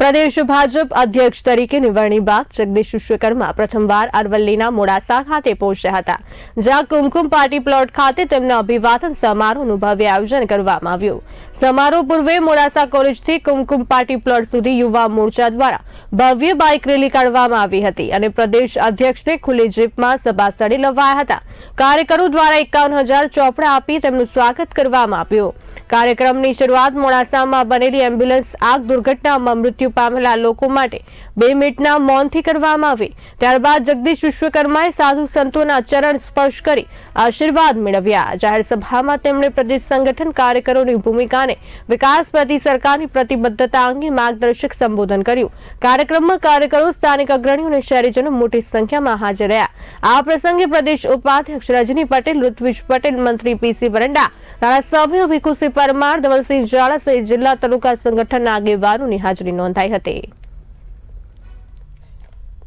પ્રદેશ ભાજપ અધ્યક્ષ તરીકે નિવડણી બાદ જગદીશ વિશ્વકર્મા પ્રથમવાર અરવલ્લીના મોડાસા ખાતે પહોંચ્યા હતા, જ્યાં કુમકુમ પાર્ટી પ્લોટ ખાતે તેમના અભિવાદન સમારોહનું ભવ્ય આયોજન કરવામાં આવ્યું. સમારોહ પૂર્વે મોડાસા કોલેજથી કુમકુમ પાર્ટી પ્લોટ સુધી યુવા મોરચા દ્વારા ભવ્ય બાઇક રેલી કાઢવામાં આવી હતી અને પ્રદેશ અધ્યક્ષને ખુલ્લી જીપમાં સભા સ્થળે લવાયા હતા. કાર્યકરો દ્વારા એકાવન હજાર ચોપડા આપી તેમનું સ્વાગત કરવામાં આવ્યું. કાર્યક્રમની શરૂઆત મોડાસામાં બનેલી એમ્બ્યુલન્સ આગ દુર્ઘટનામાં મૃત્યુ પામેલા લોકો માટે બે મિનિટના મૌનથી કરવામાં આવી. ત્યારબાદ જગદીશ વિશ્વકર્માએ સાધુ સંતોના ચરણ સ્પર્શ કરી આશીર્વાદ મેળવ્યા. જાહેર સભામાં તેમણે પ્રદેશ સંગઠન કાર્યકરોની ભૂમિકાને વિકાસ પ્રતિ સરકારની પ્રતિબદ્ધતા અંગે માર્ગદર્શક સંબોધન કર્યું. કાર્યક્રમમાં કાર્યકરો, સ્થાનિક અગ્રણીઓ અને શહેરીજનો મોટી સંખ્યામાં હાજર રહ્યા. આ પ્રસંગે પ્રદેશ ઉપાધ્યક્ષ રજની પટેલ, ઋત્વિજ પટેલ, મંત્રી પીસી વરંડા, ધારાસભ્યો ભીખુસિંહ પરમાર, ધવલસિંહ ઝાલા સહિત જિલ્લા તાલુકા સંગઠનના આગેવાનોની હાજરી નોંધાઈ હતી.